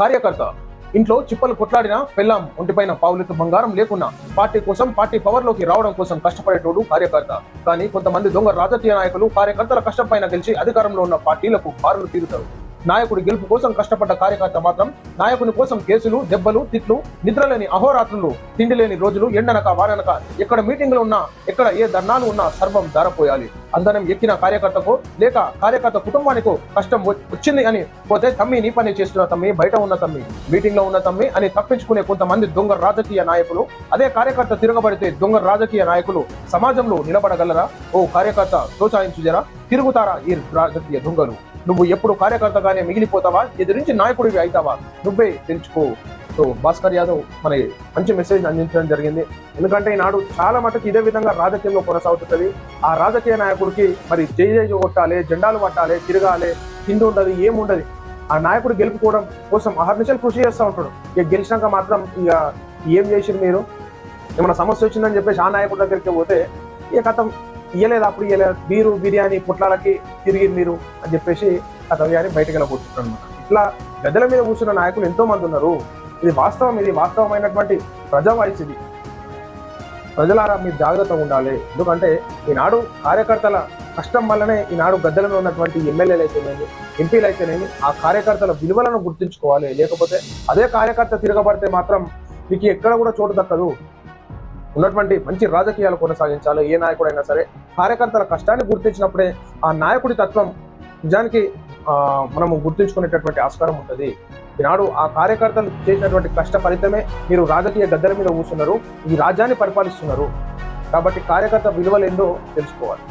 కార్యకర్త. ఇంట్లో చిప్పలు కొట్లాడిన పెళ్ళాం ఒంటిపైన పావులెత్తు బంగారం లేకున్నా పార్టీ కోసం పార్టీ పవర్లోకి రావడం కోసం కష్టపడేటోడు కార్యకర్త. కానీ కొంతమంది దొంగ రాజకీయ నాయకులు కార్యకర్తల కష్టం పైన గెలిచి అధికారంలో ఉన్న పార్టీలకు పారులు తీరుతారు. నాయకుడి గెలుపు కోసం కష్టపడ్డ కార్యకర్త మాత్రం నాయకుని కోసం కేసులు దెబ్బలు తిట్లు నిద్రలేని అహోరాత్రులు తిండి లేని రోజులు ఎండనక వారనక ఎక్కడ మీటింగ్లు ఉన్నా ఎక్కడ ఏ ధర్నాలు ఉన్నా సర్వం ధారపోయాలి అందరం ఎక్కిన కార్యకర్తకు లేక కార్యకర్త కుటుంబానికి కష్టం వచ్చింది అని పోతే తమ్మి నీ పని చేస్తున్న తమ్మి బయట ఉన్న తమ్మి మీటింగ్లో ఉన్న తమ్మి అని తప్పించుకునే కొంతమంది దొంగ రాజకీయ నాయకులు అదే కార్యకర్త తిరగబడితే దొంగ రాజకీయ నాయకులు సమాజంలో నిలబడగలరా? ఓ కార్యకర్త ప్రోత్సహించు జరా తిరుగుతారా ఈ రాజకీయ దొంగలు? నువ్వు ఎప్పుడు కార్యకర్తగానే మిగిలిపోతావా? ఎదిరించి నాయకుడివి అవుతావా? నువ్వే తెలుసుకో. సో భాస్కర్ యాదవ్ మన మంచి మెసేజ్ అందించడం జరిగింది. ఎందుకంటే ఈనాడు చాలా మటుకు ఇదే విధంగా రాజకీయంలో కొనసాగుతుంది. ఆ రాజకీయ నాయకుడికి మరి జై జై కొట్టాలి జెండాలు పట్టాలి తిరగాలి కింద ఉండదు ఏముండదు ఆ నాయకుడు గెలుపుకోవడం కోసం అహర్నిశలు కృషి చేస్తూ ఉంటాడు. ఇక గెలిచినాక మాత్రం ఇక ఏం చేసింది మీరు? ఏమైనా సమస్య వచ్చిందని చెప్పేసి ఆ నాయకుడి దగ్గరికి పోతే ఇక కథం ఇయ్యలేదు? అప్పుడు ఇయ్యలేదు? బీరు బిర్యానీ పుట్లాలకి తిరిగి మీరు అని చెప్పేసి ఆ అని బయటకు వెళ్ళబోతుంటారు అనమాట ఇట్లా గద్దెల మీద కూర్చున్న నాయకులు ఎంతో మంది ఉన్నారు. ఇది వాస్తవం ఇది వాస్తవమైనటువంటి ప్రజా వాయిస్ ఇది ప్రజలారా మీరు జాగ్రత్తగా ఉండాలి. ఎందుకంటే ఈనాడు కార్యకర్తల కష్టం వల్లనే ఈనాడు గద్దెల ఉన్నటువంటి ఎమ్మెల్యేలు అయితేనేమి ఎంపీలు అయితేనేమి ఆ కార్యకర్తల విలువలను గుర్తుంచుకోవాలి. లేకపోతే అదే కార్యకర్త తిరగబడితే మాత్రం మీకు ఎక్కడ కూడా చోటు దక్కదు. ఉన్నటువంటి మంచి రాజకీయాలు కొనసాగించాలి. ఏ నాయకుడైనా సరే కార్యకర్తల కష్టాన్ని గుర్తించినప్పుడే ఆ నాయకుడి తత్వం నిజానికి మనము గుర్తుంచుకునేటటువంటి ఆస్కారం ఉంటుంది. ఈనాడు ఆ కార్యకర్తలు చేసినటువంటి కష్ట ఫలితమే మీరు రాజకీయ గద్దెల మీద కూర్చున్నారు ఈ రాజ్యాన్ని పరిపాలిస్తున్నారు. కాబట్టి కార్యకర్త విలువలు ఏందో తెలుసుకోవాలి.